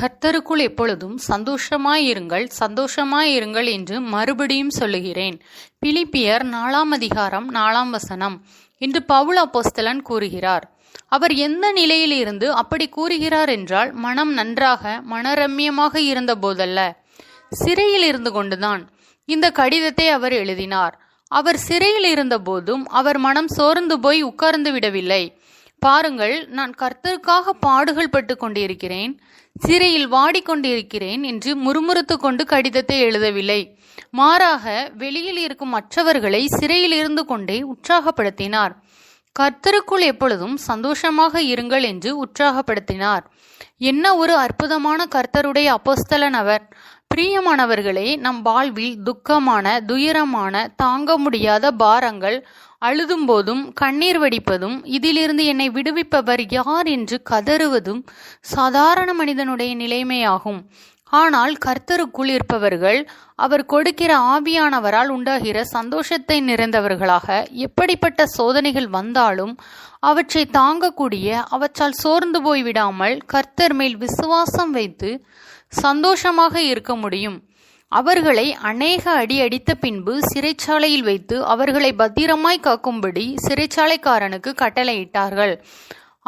கர்த்தருக்குள் எப்பொழுதும் சந்தோஷமாயிருங்கள் சந்தோஷமாயிருங்கள் என்று மறுபடியும் சொல்லுகிறேன். பிலிப்பியர் நாலாம் அதிகாரம் நாலாம் வசனம். என்று பவுல் அப்போஸ்தலன் கூறுகிறார் அவர் எந்த நிலையில் இருந்து அப்படி கூறுகிறார் என்றால் மனம் நன்றாக மனரம்யமாக இருந்த போதல்ல சிறையில் இருந்து கொண்டுதான் இந்த கடிதத்தை அவர் எழுதினார். அவர் சிறையில் இருந்தபோதும் அவர் மனம் சோர்ந்து போய் உட்கார்ந்து விடவில்லை. பாருங்கள் நான் கர்த்தருக்காக பாடுகள் பட்டு கொண்டிருக்கிறேன் சிறையில் வாடிக்கொண்டிருக்கிறேன் என்று முறுமுறுத்து கொண்டு கடிதத்தை எழுதவில்லை. மாறாக வெளியில் இருக்கும் மற்றவர்களை சிறையில் இருந்து கொண்டே உற்சாகப்படுத்தினார். கர்த்தருக்குள் எப்பொழுதும் சந்தோஷமாக இருங்கள் என்று உற்சாகப்படுத்தினார். என்ன ஒரு அற்புதமான கர்த்தருடைய அப்போஸ்தலன் அவர். பிரியமானவர்களே நம் வாழ்வில் துக்கமான துயரமான தாங்க முடியாத பாரங்கள் அழுதும் போதும் கண்ணீர் வடிப்பதும் இதிலிருந்து என்னை விடுவிப்பவர் யார் என்று கதறுவதும் சாதாரண மனிதனுடைய நிலைமையாகும். ஆனால் கர்த்தருக்குள் இருப்பவர்கள் அவர் கொடுக்கிற ஆவியானவரால் உண்டாகிற சந்தோஷத்தை நிறைந்தவர்களாக எப்படிப்பட்ட சோதனைகள் வந்தாலும் அவற்றை தாங்கக்கூடிய அவற்றால் சோர்ந்து போய்விடாமல் கர்த்தர் மேல் விசுவாசம் வைத்து சந்தோஷமாக இருக்க முடியும். அவர்களை அநேக அடி அடித்த பின்பு சிறைச்சாலையில் வைத்து அவர்களை பத்திரமாய் காக்கும்படி சிறைச்சாலைக்காரனுக்கு கட்டளையிட்டார்கள்.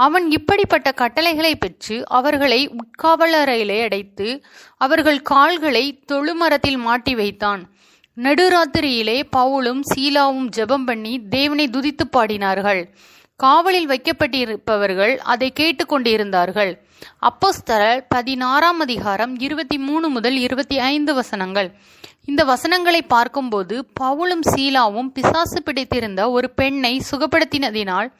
அவன் இப்படிப்பட்ட கட்டளைகளை பெற்று அவர்களை உட்காவலரையிலே அடைத்து அவர்கள் கால்களை தொழுமரத்தில் மாட்டி வைத்தான். நடுராத்திரியிலே பவுலும் சீலாவும் ஜெபம் பண்ணி தேவனை துதித்து பாடினார்கள். காவலில் வைக்கப்பட்டிருப்பவர்கள் அதை கேட்டுக்கொண்டிருந்தார்கள் அப்போஸ்தரல் பதினாறாம் அதிகாரம் இருபத்தி மூணு முதல் இருபத்தி ஐந்து வசனங்கள். இந்த வசனங்களை பார்க்கும்போது பவுலும் சீலாவும் பிசாசு பிடித்திருந்த ஒரு பெண்ணை சுகப்படுத்தினதினால்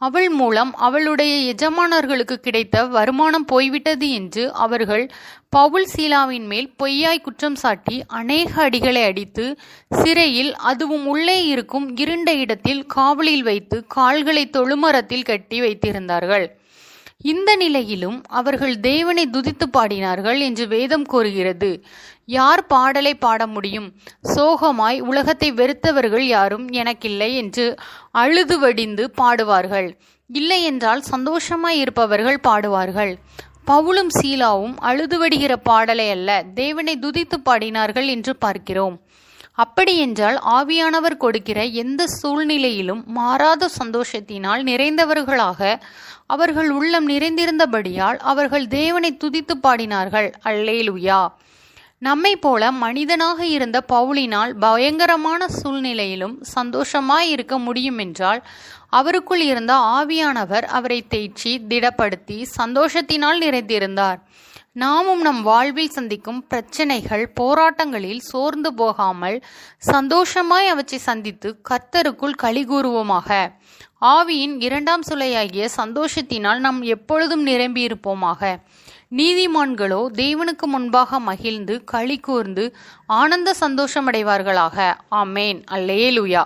அவள் மூலம் அவளுடைய எஜமானர்களுக்கு கிடைத்த வருமானம் போய்விட்டது என்று அவர்கள் பவுல் சீலாவின் மேல் பொய்யாய் குற்றம் சாட்டி அநேக அடிகளை அடித்து சிறையில் அதுவும் உள்ளே இருக்கும் இருண்ட இடத்தில் காவலில் வைத்து கால்களை தொழுமரத்தில் கட்டி வைத்திருந்தார்கள். இந்த நிலையிலும் அவர்கள் தேவனை துதித்து பாடினார்கள் என்று வேதம் கூறுகிறது. யார் பாடலை பாட முடியும்? சோகமாய் உலகத்தை வெறுத்தவர்கள் யாரும் எனக்கில்லை என்று அழுது வடிந்து பாடுவார்கள். இல்லை என்றால் சந்தோஷமாய் இருப்பவர்கள் பாடுவார்கள். பவுலும் சீலாவும் அழுது வடிகிற பாடலை அல்ல தேவனை துதித்து பாடினார்கள் என்று பார்க்கிறோம். அப்படியென்றால் ஆவியானவர் கொடுக்கிற எந்த சூழ்நிலையிலும் மாறாத சந்தோஷத்தினால் நிறைந்தவர்களாக அவர்கள் உள்ளம் நிறைந்திருந்தபடியால் அவர்கள் தேவனை துதித்து பாடினார்கள். அல்லேலுயா. நம்மை போல மனிதனாக இருந்த பவுலினால் பயங்கரமான சூழ்நிலையிலும் சந்தோஷமாய் இருக்க முடியும் என்றால் அவருக்குள் இருந்த ஆவியானவர் அவரை தேய்ச்சி திடப்படுத்தி சந்தோஷத்தினால் நிறைந்திருந்தார். நாமும் நம் வாழ்வில் சந்திக்கும் பிரச்சனைகள் போராட்டங்களில் சோர்ந்து போகாமல் சந்தோஷமாய் அவற்றை சந்தித்து கர்த்தருக்குள் கலிகூறுவோமாக ஆவியின் இரண்டாம் சுலையாகிய சந்தோஷத்தினால் நாம் எப்பொழுதும் நிரம்பியிருப்போமாக நீதிமான்களோ தேவனுக்கு முன்பாக மகிழ்ந்து களி கூர்ந்து ஆனந்த சந்தோஷமடைவார்களாக. ஆமேன். அல்லேலுயா.